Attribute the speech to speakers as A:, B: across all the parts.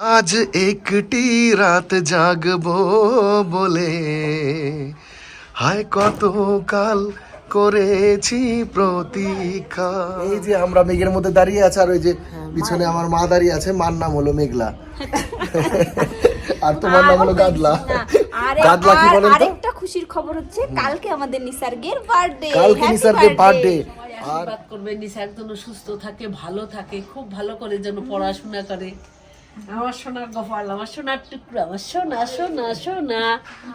A: আজ একটি রাত জাগবো বলে। হায় কত কাল করেছি প্রতীক্ষা। এই যে আমরা মেঘের মধ্যে দাঁড়িয়ে আছে আর ওই যে পিছনে আমার মা দাঁড়িয়ে আছে মার নাম হলো মেঘলা। আর তোমার নাম হলো গাদলা। গাদলা কি বলেন তো
B: আরেকটা খুশির খবর হচ্ছে কালকে আমাদের নিসার্গের বার্থডে
A: কালকে নিসার্গের বার্থডে আর
C: আশীর্বাদ করবে নিশার যেন সুস্থ থাকে ভালো থাকে খুব ভালো করে যেন পড়াশোনা করে। আমার সোনার গোপাল আমার সোনার টুকরো আমার সোনা সোনা সোনা।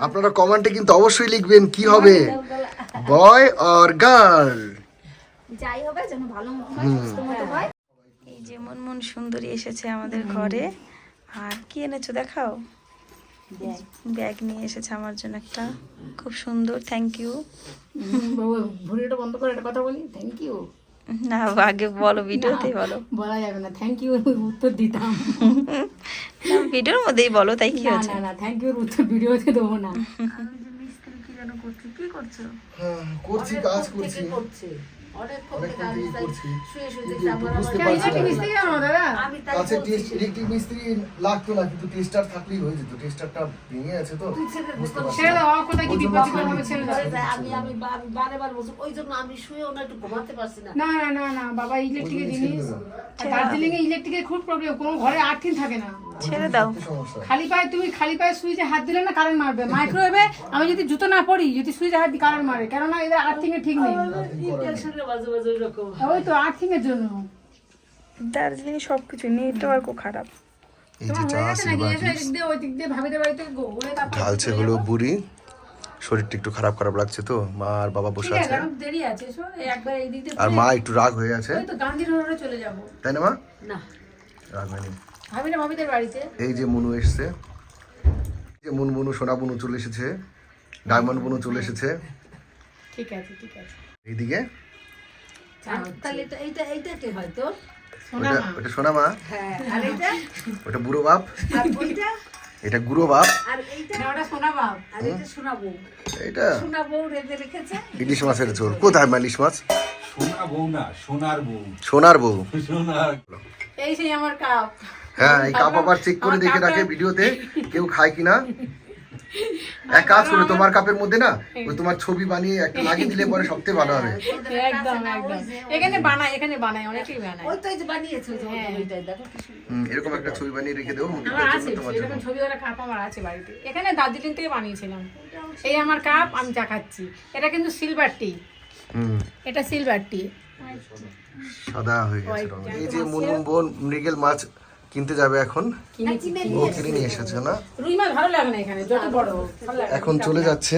A: আপনারা কমেন্টে কিন্তু অবশ্যই লিখবেন কি হবে। Boy or girl.
B: যাই হবে যেন ভালো মতো হয় সুস্থ মতো হয়। এই যে মন মন সুন্দরী এসেছে আমাদের ঘরে। আর কি এনেছো দেখাও? ব্যাগ। নিয়ে এসেছে আমার জন্য একটা। খুব সুন্দর থ্যাংক ইউ
D: বাবু ভুড়িটা বন্ধ করে একটা কথা বলি। থ্যাংক ইউ
B: না আগে বলো ভিডিওতে বলো।
D: বলা যাবে না থ্যাংক ইউ উত্তর দিতাম।
B: ভিডিওর মধ্যেই বলো তাই কি
D: আছে
B: হচ্ছে?
D: না না থ্যাংক ইউ উত্তর ভিডিওতে দেবো না।
A: হ্যাঁ, করছি কাজ করছি।
C: তাই
A: করছি।
D: দার্জিলিং এ ইলেকট্রিকের খুব প্রবলেম কোনো ঘরে আর্থিং থাকে না।
B: ছেড়ে দাও।
D: খালি পায়ে তুমি খালি পায়ে সুইচে হাত দিলে না কারেন্ট মারবে? মাইক্রোওয়েভে আমি যদি জুতো না পরি যদি সুইচে হাত দিই কারেন্ট মারে কেননা এদের আর্থিং এর ঠিক নেই। ওই তো আর্থিং এর জন্য।
B: দার্জিলিং সবকিছু নেটওয়ার্কও খারাপ।
A: ঢালছে হলো বুড়ি। শরীরটা একটু খারাপ খারাপ লাগছে তো। মা আর বাবা বসে
D: আছে
A: আর মা একটু রাগ হয়ে আছে।
D: ওই তো গান্ধী রোডে চলে যাব।
A: তাই না মা? রাগ হয়নি।
D: ভাবি না ভাবিদের বাড়িতে?
A: এই যে মুনু এসছে। এই যে মুন মুনু সোনা বুনু চলে এসেছে। ডায়মন্ড বুনু চলে এসেছে।
D: ঠিক আছে ঠিক আছে।
A: এইদিকে?
C: তাহলে এটা এইটা এইটা কে হয়তো
A: ওটা সোনা মা।
C: হ্যাঁ আর এইটা?
A: ওটা বুড়ো বাপ।
C: আর ওইটা
A: এটা বাপ।
C: আর এইটা?
D: ওটা বাপ।
C: আর
A: এটা
C: রেখেছে?
A: ইলিশ মাছের ঝোল। কোথায় মা ইলিশ মাছ?
E: সোনা বউ না সোনার বউ।
A: সোনার বউ।
E: সোনার
D: এই সেই আমার কাপ।
A: হ্যাঁ এই কাপ আবার চেক করে দেখে রাখে ভিডিওতে কেউ খায় কিনা এক কাজ করে তোমার কাপের মধ্যে না ওই তোমার ছবি বানিয়ে একটা লাগিয়ে দিলে পরে সবথেকে ভালো হবে।
D: একদম একদম। এখানে বানায় এখানে বানায় অনেকেই বানায়।
C: ওই তো এই যে বানিয়েছে ওই যে ওইটাই দেখো কি সুন্দর।
A: হুম, এরকম একটা ছবি বানিয়ে রেখে দেবো
D: আমার আছে এরকম ছবি ওরা কাপ আমার আছে বাড়িতে। এখানে দার্জিলিং থেকে বানিয়েছিলাম। এই আমার কাপ আমি চা খাচ্ছি। এটা কিন্তু সিলভার টি
A: হুম।
D: এটা সিলভার টি
A: সাদা হয়ে গেছে। এই যে মুনমুন বোন মৃগেল মাছ কিনতে যাবে এখন। ও কিনে নিয়ে এসেছে না?
D: রুই মাছ ভালো লাগে না এখানে যত বড় হোক, ভালো লাগে না।
A: এখন চলে যাচ্ছে।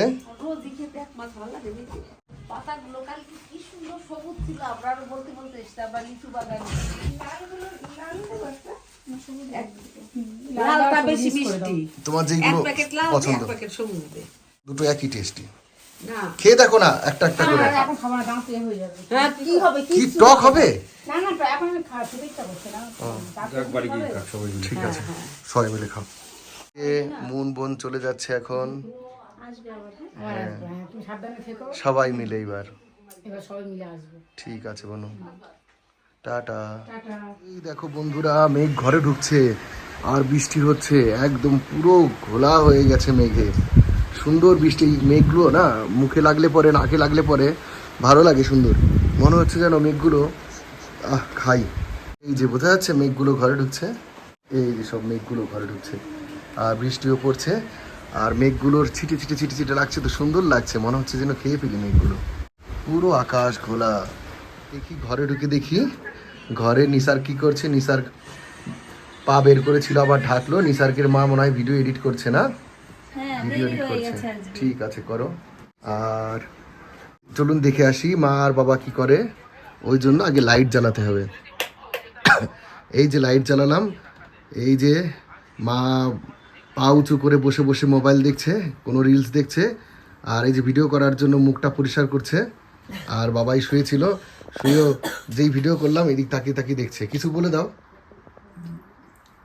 A: তোমার যেগুলো পছন্দ। দুটো একই টেস্টি খেয়ে দেখো না একটা একটা করে।
D: হয়ে যাবে।
C: হ্যাঁ। কি
A: টক হবে?
D: না না তো এখন আমি খাওয়া খেতে ইচ্ছা করছে না। তারপর
E: একবারে গিয়ে কাজ সবাই মিলে।
A: ঠিক আছে সবাই মিলে খাও। এ মুন বোন চলে যাচ্ছে এখন।
D: হ্যাঁ? তুমি সাবধানে থেকো।
A: সবাই মিলে এবার
D: এবার সবাই মিলে আসব।
A: ঠিক আছে বনু। টাটা।
D: টাটা।
A: এই দেখো বন্ধুরা মেঘ ঘরে ঢুকছে আর বৃষ্টি হচ্ছে একদম পুরো ঘোলা হয়ে গেছে মেঘে। সুন্দর বৃষ্টি, মেঘগুলো না, মুখে লাগলে পরে, নাকে লাগলে পরে, ভালো লাগে সুন্দর। মনে হচ্ছে যেন মেঘগুলো, আহ, খাই। এই যে বোঝা যাচ্ছে মেঘগুলো ঘরে ঢুকছে। এই যে সব মেঘগুলো ঘরে ঢুকছে। আর বৃষ্টিও পড়ছে। আর মেঘগুলোর ছিটে ছিটে ছিটে ছিটে লাগছে, তো সুন্দর লাগছে। মনে হচ্ছে যেন খেয়ে ফেলি মেঘগুলো। পুরো আকাশ ঘোলা। দেখি ঘরে ঢুকে দেখি, ঘরে নিসার কি করছে? নিসার পা বের করেছিল, আবার ঢাকলো। নিসার্কের মা মনে হয় ভিডিও এডিট করছে না? ভিডিও এডিট করছে ঠিক আছে করো। আর চলুন দেখে আসি মা আর বাবা কি করে। ওই জন্য আগে লাইট জ্বালাতে হবে। এই যে লাইট জ্বালালাম এই যে মা পা উঁচু করে বসে বসে মোবাইল দেখছে কোনো রিলস দেখছে আর এই যে ভিডিও করার জন্য মুখটা পরিষ্কার করছে আর বাবাই শুয়েছিল শুয়েও যেই ভিডিও করলাম এদিক তাকিয়ে তাকিয়ে দেখছে। কিছু বলে দাও।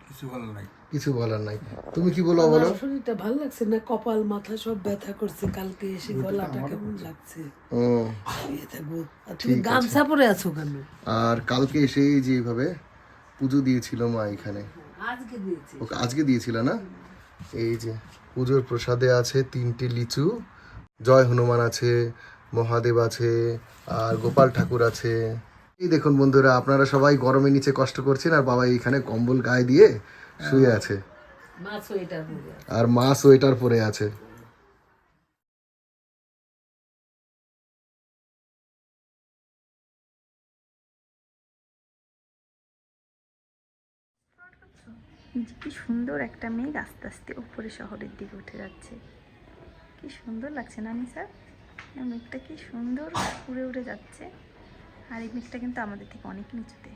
E: কিছু ভালো নাই।
A: কিছু বলার নাই। তুমি কি বলো বলো?
C: শরীরটা ভালো লাগছে না? কপাল মাথা সব ব্যথা করছে। কালকে এসে গলাটা কেমন লাগছে?
A: ও।
C: তুমি গামছা পরে আছো কেন?
A: আর কালকে এসে এই যে এইভাবে পুজো দিয়েছিল মা এখানে।
C: আজকে দিয়েছি।
A: ওকে আজকে দিয়েছিল না? এই যে পুজোর প্রসাদে আছে তিনটে লিচু। জয় হনুমান আছে মহাদেব আছে আর গোপাল ঠাকুর আছে। এই দেখুন বন্ধুরা আপনারা সবাই গরমে নিচে কষ্ট করছেন আর বাবা এইখানে কম্বল গায়ে দিয়ে শুয়ে আছে। আর মা সোয়েটার পরে আছে।
B: কি সুন্দর একটা মেঘ আস্তে আস্তে উপরে শহরের দিকে উঠে যাচ্ছে। কি সুন্দর লাগছে না স্যার? মেঘটা কি সুন্দর উড়ে উড়ে যাচ্ছে। আর এই মেঘটা কিন্তু আমাদের থেকে অনেক নিচুতে।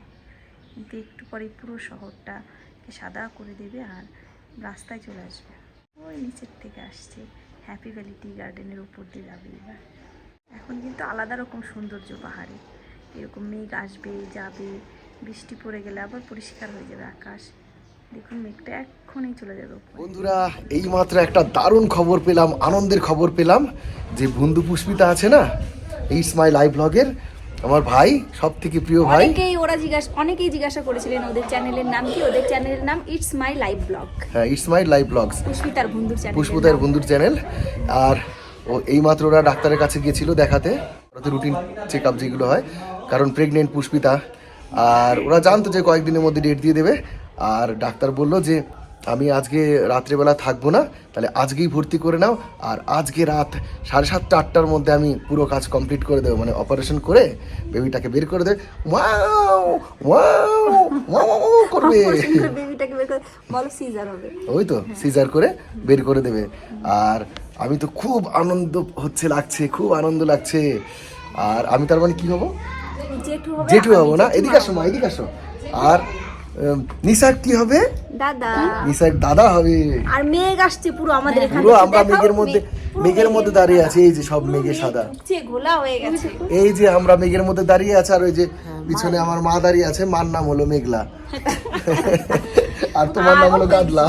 B: কিন্তু একটু পরে পুরো শহরটাকে সাদা করে দেবে আর রাস্তায় চলে আসবে। ওই নিচের থেকে আসছে। হ্যাপি ভ্যালি টি গার্ডেনের উপর দিয়ে যাবে এবার। এখন কিন্তু আলাদা রকম সৌন্দর্য পাহাড়ে। এরকম মেঘ আসবে, যাবে, বৃষ্টি পড়ে গেলে আবার পরিষ্কার হয়ে যাবে আকাশ। দেখুন মেঘটা এক্ষুনি চলে যাবে।
A: বন্ধুরা, এইমাত্র একটা দারুণ খবর পেলাম, আনন্দের খবর পেলাম। যে বন্ধু পুষ্পিতা আছে না ইটস মাই লাইভ ব্লগের আমার ভাই সব থেকে প্রিয় ভাই?
B: অনেকেই ওরা জিজ্ঞাসা অনেকেই জিজ্ঞাসা করেছিলেন ওদের চ্যানেলের নাম কি? ওদের চ্যানেলের নাম ইটস মাই লাইভ ব্লগ
A: হ্যাঁ ইটস মাই লাইভ ব্লগস
B: পুষ্পিতার বন্ধুর চ্যানেল
A: পুষ্পতার বন্ধুর চ্যানেল আর ও এইমাত্র ওরা ডাক্তারের কাছে গিয়েছিল দেখাতে। ওদের রুটিন চেক আপ যেগুলো হয়। কারণ প্রেগনেন্ট পুষ্পিতা। আর ওরা জানতো যে কয়েকদিনের মধ্যে ডেট দিয়ে দেবে। আর ডাক্তার বলল যে আমি আজকে রাত্রেবেলা থাকব না তাহলে আজকেই ভর্তি করে নাও আর আজকে রাত সাড়ে সাতটা আটটার মধ্যে আমি পুরো কাজ কমপ্লিট করে দেবো মানে অপারেশন করে বেবিটাকে বের করে দেবে ওয়াও ওয়াও ওয়াও করবে।
B: বেবিটাকে বের করে বলো সিজার হবে।
A: ওই তো সিজার করে বের করে দেবে। আর আমি তো খুব আনন্দ হচ্ছে লাগছে খুব আনন্দ লাগছে। আর আমি তার মানে কি হব?
B: জেঠু হবে
A: না? এদিকে আসো মা এদিকে আসো। আর নিসার কি হবে?
B: দাদা।
A: নিসার দাদা হবে।
B: আর মেঘ আসছে পুরো আমাদের এখানে
A: পুরো আমরা মেঘের মধ্যে মেঘের মধ্যে দাঁড়িয়ে আছি এই যে সব মেঘে সাদা।
B: ঘোলা হয়ে গেছে।
A: এই যে আমরা মেঘের মধ্যে দাঁড়িয়ে আছে আর ওই যে পিছনে আমার মা দাঁড়িয়ে আছে মার নাম হলো মেঘলা। আর তোমার নাম হলো গাদলা।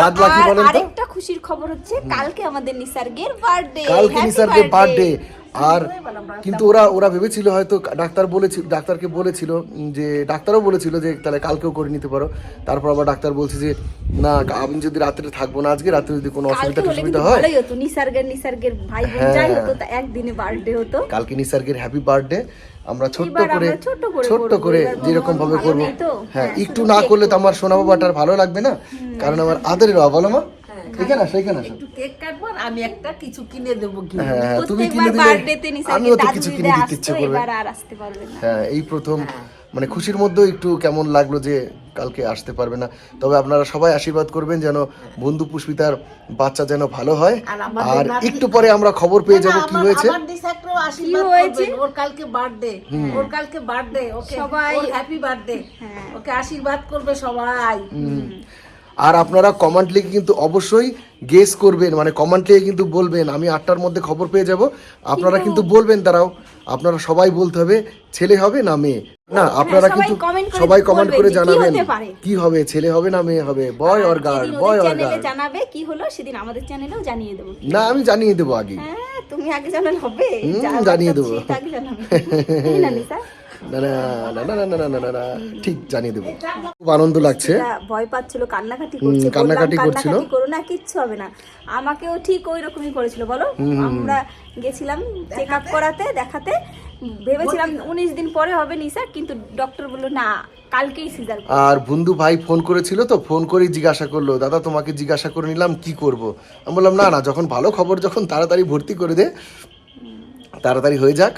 A: গাদলা কি বলেন তো?
B: আরেকটা খুশির খবর হচ্ছে কালকে আমাদের নিসার্গের বার্থডে
A: কালকে নিসারকে বার্থডে আর কিন্তু ওরা ওরা ভেবেছিল হয়তো ডাক্তার বলেছিল ডাক্তারকে বলেছিল যে ডাক্তারও বলেছিল যে তাহলে কালকেও করে নিতে পারো। তারপর আবার ডাক্তার বলছে যে না আমি যদি রাত্রে থাকব না আজকে রাত্রে যদি কোনো অসুবিধা টসুবিধা হয়
B: ভালোই হতো নিসার্গের নিসার্গের ভাই বোন যাই হতো একদিনে বার্থডে হতো।
A: কালকে নিসার্গের হ্যাপি বার্থডে আমরা ছোট্ট করে
B: ছোট্ট করে
A: যেরকম ভাবে করব। হ্যাঁ
B: হ্যাঁ,
A: একটু না করলে তো আমার সোনা বাবাটার ভালো লাগবে না। কারণ আমার আদরের বাবা বলো মা। এখানে আসো এখানে আসো।
C: একটু কেক কাটবো আর আমি একটা কিছু কিনে দেবো কি
A: হ্যাঁ হ্যাঁ, তুমি কিনে দিলে আমিও তো কিছু কিনে দিতে ইচ্ছে করবে।
B: আর আসতে পারবে না।
A: হ্যাঁ এই প্রথম মানে খুশির মধ্যেও একটু কেমন লাগল যে কালকে আসতে পারবে না। তবে আপনারা সবাই আশীর্বাদ করবেন যেন বন্ধু পুষ্পিতার বাচ্চা যেন ভালো হয়।
C: আর
A: একটু পরে আমরা খবর পেয়ে যাব কি হয়েছে।
C: আমার
B: হয়েছে?
C: ওর কালকে বার্থডে ওর কালকে বার্থডে ওকে।
B: সবাই-
C: হ্যাপি বার্থডে
B: হ্যাঁ।
C: ওকে আশীর্বাদ করবে সবাই।
A: আর আপনারা কমেন্ট লিখে কিন্তু অবশ্যই গেস করবেন মানে কমেন্ট লিখে কিন্তু বলবেন। আমি আটটার মধ্যে খবর পেয়ে যাব। আপনারা কিন্তু বলবেন তারাও আপনারা সবাই বলতে হবে ছেলে হবে না মেয়ে? না আপনারা
B: হ্যাঁ,
A: কিন্তু সবাই কমেন্ট করে জানাবেন কি হবে ছেলে হবে না মেয়ে হবে? Boy or girl boy or girl
B: জানাবে কি হলো সেদিন আমাদের চ্যানেলেও জানিয়ে দেবো।
A: না আমি জানিয়ে দেবো আগে।
B: হ্যাঁ তুমি আগে জানালে হবে।
A: জানিয়ে দেবো। ঠিক জানিয়ে দেবো। খুব আনন্দ লাগছে।
B: ভয় পাচ্ছিল কান্নাকাটি করছিল।
A: কান্নাকাটি করছিল।
B: করো না কিচ্ছু হবে না। আমাকেও ঠিক ওই রকমই করেছিল বলো? আমরা গেছিলাম চেক আপ করাতে দেখাতে। ভেবেছিলাম উনিশ দিন পরে হবে নিসা কিন্তু ডক্টর বলল না কালকেই
A: আর বন্ধু ভাই ফোন করেছিল তো ফোন করেই জিজ্ঞাসা করল দাদা তোমাকে জিজ্ঞাসা করে নিলাম কি করব? আমি বললাম না না যখন ভালো খবর যখন তাড়াতাড়ি ভর্তি করে দে তাড়াতাড়ি হয়ে যাক।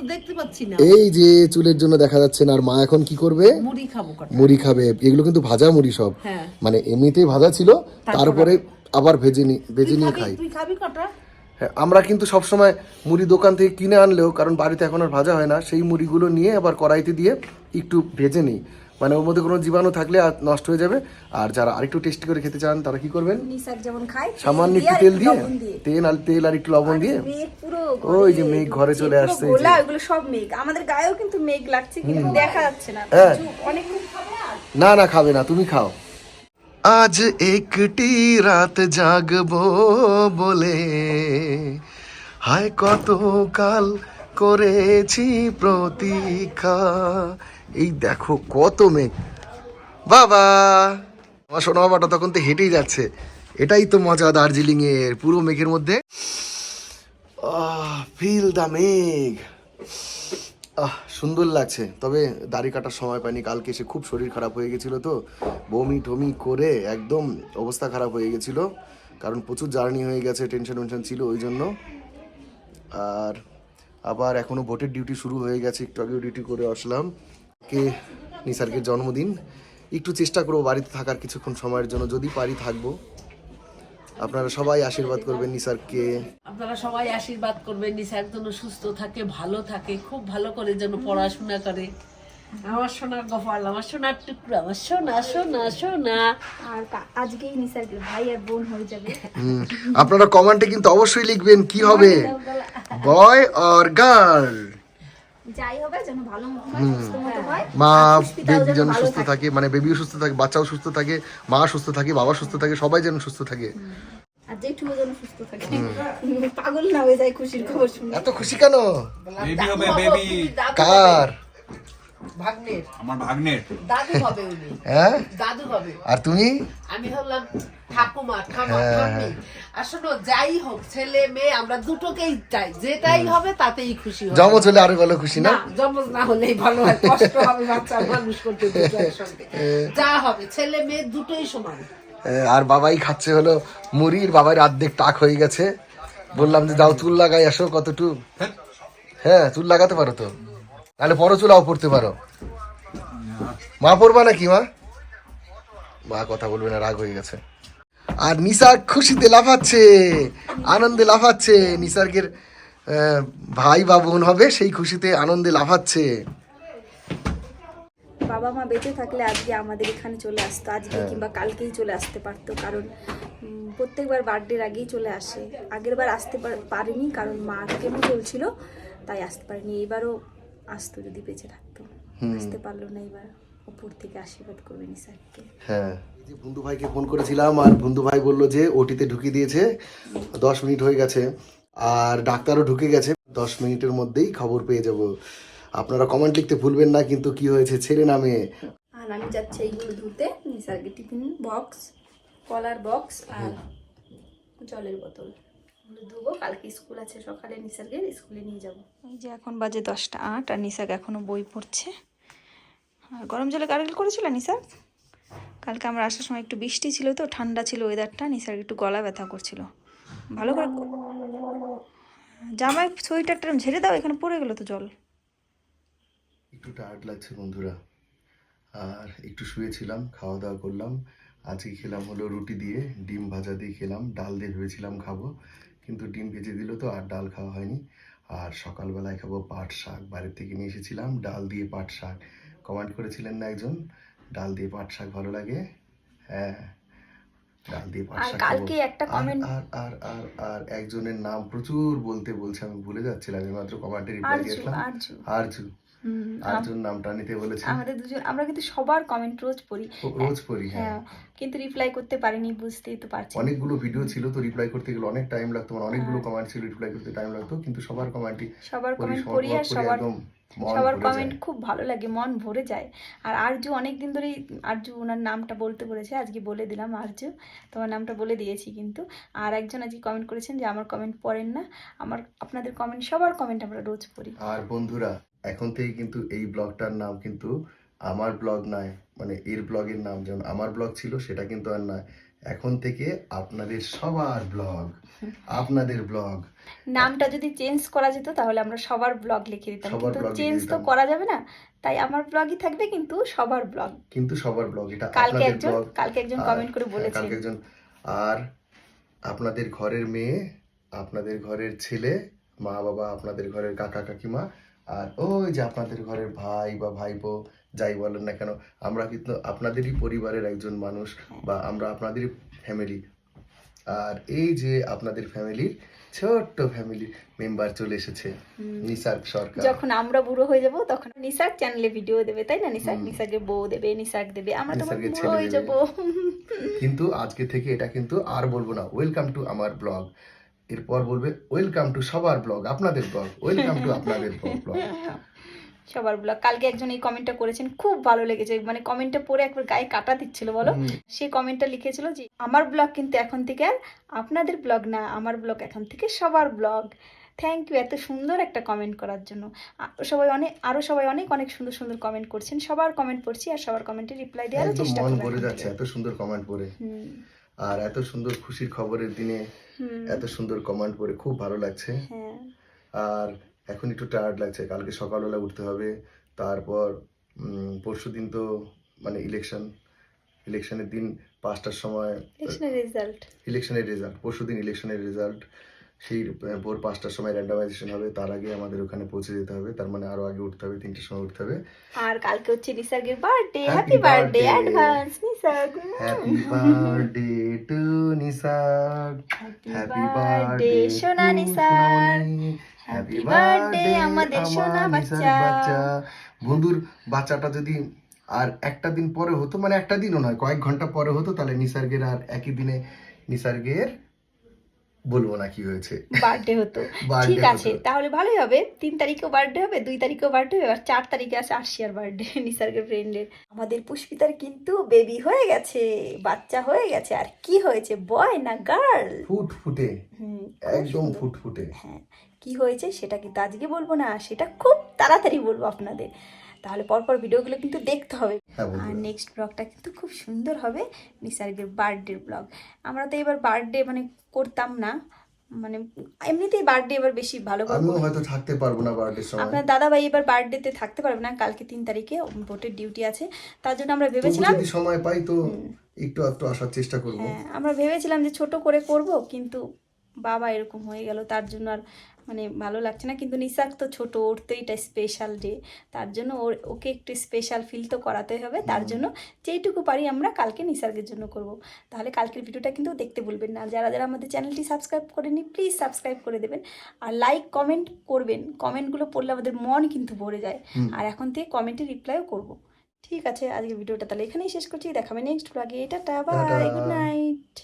C: তো দেখতে পাচ্ছি না।
A: এই যে চুলের জন্য দেখা যাচ্ছে না আর মা এখন কি করবে?
C: মুড়ি খাব
A: মুড়ি খাবে। এগুলো কিন্তু ভাজা মুড়ি সব।
C: হ্যাঁ।
A: মানে এমনিতেই ভাজা ছিল তারপরে আবার ভেজে নি ভেজে নিয়ে খাই।
C: তুই খাবি কটা?
A: হ্যাঁ আমরা কিন্তু সবসময় মুড়ি দোকান থেকে কিনে আনলেও কারণ বাড়িতে এখন আর ভাজা হয় না সেই মুড়িগুলো নিয়ে আবার কড়াইতে দিয়ে একটু ভেজে নিই। মানে ওর মধ্যে কোনো জীবাণু থাকলে আর নষ্ট হয়ে যাবে। আর যারা আরেকটু টেস্টি করে খেতে চান তারা কি করবেন?
B: নিসার যেমন খায়
A: সামান্য একটু তেল দিয়ে তেল আর তেল আর একটু লবণ দিয়ে? ওই যে মেঘ ঘরে চলে আসছে
B: সব মেঘ। আমাদের গায়েও কিন্তু মেঘ লাগছে কিন্তু দেখা যাচ্ছে না।
A: হ্যাঁ।
B: অনেক
A: না না খাবে না তুমি খাও। আজ একটি রাত জাগবো বলে হায় কত কাল করেছি প্রতীক্ষা। এই দেখো কত মেঘ। বাবা, আমার সোনা বাবাটা তখন তো হেঁটেই যাচ্ছে। এটাই তো মজা দার্জিলিং এর পুরো মেঘের মধ্যে। ফিল দ্য মেঘ। আহ, সুন্দর লাগছে। তবে দাড়ি কাটার সময় পাইনি। কালকে এসে খুব শরীর খারাপ হয়ে গেছিল তো। বমি টমি করে একদম অবস্থা খারাপ হয়ে গেছিল। কারণ প্রচুর জার্নি হয়ে গেছে, টেনশন টেনশন ছিল ওই জন্য। আর আবার এখনও ভোটের ডিউটি শুরু হয়ে গেছে। একটু আগেও ডিউটি করে আসলাম। কে নিসারকে জন্মদিন একটু চেষ্টা করব বাড়িতে থাকার কিছুক্ষণ সময়ের জন্য যদি পারি থাকব। আপনারা সবাই আশীর্বাদ করবেন নিসারকে।
C: আপনারা সবাই আশীর্বাদ করবেন নিসার যেন সুস্থ থাকে ভালো থাকে খুব ভালো করে যেন পড়াশোনা করে। আমার সোনার গোপাল আমার সোনার টুকরো আমার সোনা সোনা সোনা।
B: আর আজকেই নিসার্গের ভাই আর বোন হয়ে যাবে।
A: হুম, আপনারা কমেন্টে কিন্তু অবশ্যই লিখবেন কি হবে। Boy or girl.
B: যাই হবে যেন ভালো হয় সুস্থ মতো হয়।
A: মা বেবি যেন সুস্থ থাকে। মানে বেবিও সুস্থ থাকে বাচ্চাও সুস্থ থাকে মা সুস্থ থাকে বাবা সুস্থ থাকে সবাই যেন সুস্থ থাকে।
B: আর জেঠুও যেন সুস্থ থাকে। পাগল না হয়ে যায় খুশির খবর শুনে।
A: এত খুশি কেন?
E: বেবি হবে বেবি
A: কার?
C: ভাগ্নের।
E: আমার ভাগ্নের।
C: দাদু হবে উনি।
A: হ্যাঁ?
C: দাদু হবে।
A: আর তুমি?
C: আমি হলাম ঠাকুমা ঠামা ঠাম্মি। আর যাই হোক ছেলে মেয়ে আমরা দুটোকেই চাই। যেটাই হবে তাতেই খুশি হবে।
A: জমজ হলে আরও ভালো খুশি না?
C: জমজ না হলেই ভালো হয়। কষ্ট হবে বাচ্চা মানুষ করতে যা হবে ছেলে মেয়ে দুটোই সমান।
A: আর বাবাই খাচ্ছে হলো মুড়ির বাবার অর্ধেক টাক হয়ে গেছে। বললাম যে দাও চুল লাগাই আসো কতটু হ্যাঁ চুল লাগাতে পারো তো? তাহলে পরো চুলাও পড়তে পারো। মা পড়বা নাকি মা? মা কথা বলবে না রাগ হয়ে গেছে। আর নিসা খুশিতে লাফাচ্ছে আনন্দে লাফাচ্ছে নিসার্গের ভাই বা বোন হবে সেই খুশিতে আনন্দে লাফাচ্ছে।
B: বাবা মা বেঁচে থাকলে আজকে আমাদের এখানে চলে আসতো আজকে কিংবা কালকেই চলে আসতে পারতো কারণ প্রত্যেকবার বার্থডের আগেই চলে আসে। আগের বার আসতে পার- পারেনি কারণ মা কেমন চলছিল তাই আসতে পারেনি। এবারও আসতো যদি বেঁচে থাকতো। আসতে পারল না এবার উপর থেকে আশীর্বাদ করবে নিসারকে।
A: হ্যাঁ। যে বন্ধু ভাইকে ফোন করেছিলাম আর বন্ধু ভাই বলল যে ওটিতে ঢুকিয়ে দিয়েছে। দশ মিনিট হয়ে গেছে আর ডাক্তারও ঢুকে গেছে। দশ মিনিটের মধ্যেই খবর পেয়ে যাব। আপনারা কমেন্ট লিখতে ভুলবেন না কিন্তু কি হয়েছে ছেলে নামে
B: আর আমি যাচ্ছি এইগুলো ধুতে নিসার্গে টিফিন বক্স কলার বক্স আর জলের বোতল। ধুবো কালকে স্কুল আছে সকালে স্কুলে নিয়ে যাব। এই যে এখন বাজে দশটা আট আর এখনও বই পড়ছে। আর গরম জলে গার্গেল করেছিল নিসার্গ? কালকে আমরা আসার সময় একটু বৃষ্টি ছিল তো ঠান্ডা ছিল ওয়েদারটা নিসার্গ একটু গলা ব্যথা করছিল। ভালো করে জামায় সোয়েটারটা ঝেড়ে দাও এখানে পড়ে গেলো তো জল।
A: একটু টায়ার্ড লাগছে বন্ধুরা। আর একটু শুয়েছিলাম খাওয়া দাওয়া করলাম। আজকে খেলাম হলো রুটি দিয়ে ডিম ভাজা দিয়ে খেলাম ডাল দিয়ে ভেবেছিলাম খাব। কিন্তু ডিম ভেজে দিল তো আর ডাল খাওয়া হয়নি। আর সকালবেলায় খাব পাট শাক। বাড়ির থেকে নিয়ে এসেছিলাম ডাল দিয়ে পাট শাক। কমেন্ট করেছিলেন না একজন ডাল দিয়ে পাট শাক ভালো লাগে? হ্যাঁ ডাল দিয়ে পাট
B: আর
A: শাক
B: কালকে। একটা
A: আর-
B: comment-
A: আর আর আর আর একজনের নাম প্রচুর বলতে বলছে আমি ভুলে যাচ্ছিলাম। আমি মাত্র কমেন্টে রিপ্লাই
B: আরজু
A: দিয়েছিলাম
B: আরজু।
A: নামটা নিতে বলেছে
B: আমাদের দুজন আমরা কিন্তু সবার কমেন্ট রোজ পড়ি।
A: রোজ পড়ি হ্যাঁ।
B: হ্যাঁ কিন্তু রিপ্লাই করতে পারিনি বুঝতেই তো পারছি
A: অনেকগুলো ভিডিও ছিল তো রিপ্লাই করতে গেলে অনেক টাইম লাগতো মানে অনেকগুলো কমেন্ট ছিল রিপ্লাই করতে টাইম লাগতো কিন্তু সবার কমেন্টই
B: সবার কমেন্ট পড়ি আর সবার সবার
A: ভরে
B: কমেন্ট
A: যায়।
B: খুব ভালো লাগে মন ভরে যায়। আর আরজু অনেকদিন ধরেই আরজু ওনার নামটা বলতে বলেছে আজকে বলে দিলাম আরজু তোমার নামটা বলে দিয়েছি কিন্তু। আর একজন আজকে কমেন্ট করেছেন যে আমার কমেন্ট পড়েন না আমার আপনাদের কমেন্ট সবার কমেন্ট আমরা রোজ পড়ি।
A: আর বন্ধুরা এখন থেকে কিন্তু এই ব্লগটার নাম কিন্তু আমার ব্লগ নয় মানে এর ব্লগের নাম যেমন আমার ব্লগ ছিল সেটা কিন্তু আর নয়। এখন থেকে আপনাদের সবার ব্লগ আপনাদের ব্লগ।
B: নামটা যদি চেঞ্জ করা যেত তাহলে আমরা সবার ব্লগ লিখে দিতাম। কিন্তু চেঞ্জ তো করা যাবে না তাই আমার ব্লগই থাকবে কিন্তু সবার ব্লগ।
A: কিন্তু সবার ব্লগ এটা
B: কালকে একজন কালকে একজন কমেন্ট করে
A: হ্যাঁ,
B: বলেছেন
A: কালকে একজন। আর আপনাদের ঘরের মেয়ে আপনাদের ঘরের ছেলে মা বাবা আপনাদের ঘরের কাকা কাকিমা আর ওই যে আপনাদের ঘরের ভাই বা ভাইপো যাই বলেন না কেন আমরা কিন্তু আপনাদেরই পরিবারের একজন মানুষ বা আমরা আপনাদেরই ফ্যামিলি আর এই যে আপনাদের ফ্যামিলির ছোট্ট ফ্যামিলি মেম্বার চলে এসেছে নিসার্গ সরকার।
B: যখন আমরা বুড়ো হয়ে যাব তখন নিসাক চ্যানেলে ভিডিও দেবে তাই না? নিসাক নিসাকের বউ দেবে নিসাক দেবে আমরা তখন বুড়ো হয়ে। যাব।
A: কিন্তু আজকে থেকে এটা কিন্তু আর বলব না ওয়েলকাম টু আমার ব্লগ এরপর বলবে ওয়েলকাম টু সবার ব্লগ আপনাদের ব্লগ ওয়েলকাম টু আপনাদের ব্লগ
B: সবার ব্লগ কালকে একজন এই কমেন্টটা করেছেন খুব ভালো লেগেছে। মানে কমেন্টটা পড়ে একবার গায়ে কাটা দিচ্ছিল বলো? সেই কমেন্টটা লিখেছিল যে আমার ব্লগ কিন্তু এখন থেকে আর আপনাদের ব্লগ না আমার ব্লগ এখন থেকে সবার ব্লগ থ্যাংক ইউ এত সুন্দর একটা কমেন্ট করার জন্য। সবাই অনেক আরও সবাই অনেক অনেক সুন্দর সুন্দর কমেন্ট করছেন। সবার কমেন্ট পড়ছি আর সবার কমেন্টে রিপ্লাই দেওয়ার চেষ্টা
A: মন ভরে যাচ্ছে এত সুন্দর কমেন্ট পড়ে। আর এত সুন্দর খুশির খবরের দিনে এত সুন্দর কমান্ড পড়ে খুব ভালো লাগছে।
B: হ্যাঁ।
A: আর এখন একটু টায়ার্ড লাগছে কালকে সকালবেলা উঠতে হবে তারপর পরশু দিন তো মানে ইলেকশন ইলেকশনের দিন পাঁচটার সময়
B: ইলেকশনের রেজাল্ট
A: ইলেকশনের রেজাল্ট পরশু দিন ইলেকশনের রেজাল্ট সেই ভোর পাঁচটার সময় র্যান্ডামাইজেশন হবে তার আগে আমাদের ওখানে পৌঁছে যেতে হবে তার মানে আরও আগে উঠতে হবে তিনটের সময় উঠতে হবে।
B: আর কালকে হচ্ছে নিসার্গের birthday happy birthday! Advance Nisarg.
A: Happy birthday to Nisar happy birthday
B: সোনা নিসার
A: হ্যাপি বার্থডে
B: আমাদের সোনা বাচ্চা।
A: বন্ধুর বাচ্চাটা যদি আর একটা দিন পরে হতো মানে একটা দিনও নয় কয়েক ঘণ্টা পরে হতো তাহলে নিসার্গের আর একই দিনে নিসার্গের বলব না কি হয়েছে।
B: বার্থডে হতো। ঠিক আছে তাহলে ভালোই হবে। তিন তারিখেও বার্থডে হবে দুই তারিখেও বার্থডে হবে আর চার তারিখে আছে আরশিয়ার বার্থডে নিসার্গের ফ্রেন্ডের আমাদের পুষ্পিতার কিন্তু বেবি হয়ে গেছে বাচ্চা হয়ে গেছে আর কি হয়েছে? বয় না গার্ল
A: ফুট ফুটে।
B: হুম
A: একদম ফুট ফুটে।
B: হ্যাঁ কি হয়েছে সেটা কিন্তু আজকে বলব না সেটা খুব তাড়াতাড়ি বলব আপনাদের। তাহলে পরপর ভিডিওগুলো কিন্তু দেখতে হবে।
A: হ্যাঁ
B: আর নেক্সট ব্লগটা কিন্তু খুব সুন্দর হবে নিসার্গের বার্থডে ব্লগ আমরা তো এবার বার্থডে মানে করতাম না মানে এমনিতেই বার্থডে এবার বেশি ভালো করব।
A: আমিও হয়তো থাকতে পারব না বার্থডের সময়।
B: আপনার দাদা ভাই এবার বার্থডেতে থাকতে পারবে না কালকে তিন তারিখে ভোটের ডিউটি আছে। তার জন্য আমরা ভেবেছিলাম
A: যদি সময় পাই তো একটু একটু আসার চেষ্টা করব।
B: হ্যাঁ আমরা ভেবেছিলাম যে ছোট করে করব কিন্তু বাবা এরকম হয়ে গেল তার জন্য আর মানে ভালো লাগছে না। কিন্তু নিসাক তো ছোট ওর তো এটা স্পেশাল ডে তার জন্য ওর ওকে একটু স্পেশাল ফিল তো করাতে হবে। তার জন্য যেইটুকু পারি আমরা কালকে নিসার্গের জন্য করব। তাহলে কালকের ভিডিওটা কিন্তু দেখতে ভুলবেন না। যারা যারা আমাদের চ্যানেলটি সাবস্ক্রাইব করেনি প্লিজ সাবস্ক্রাইব করে দেবেন। আর লাইক কমেন্ট করবেন। কমেন্টগুলো পড়লে আমাদের মন কিন্তু ভরে যায়। আর এখন থেকে কমেন্টে রিপ্লাইও করব। ঠিক আছে আজকে ভিডিওটা তাহলে এখানেই শেষ করছি। দেখাবে নেক্সট ব্লগে এটা বাই
A: টাটা।
B: Good night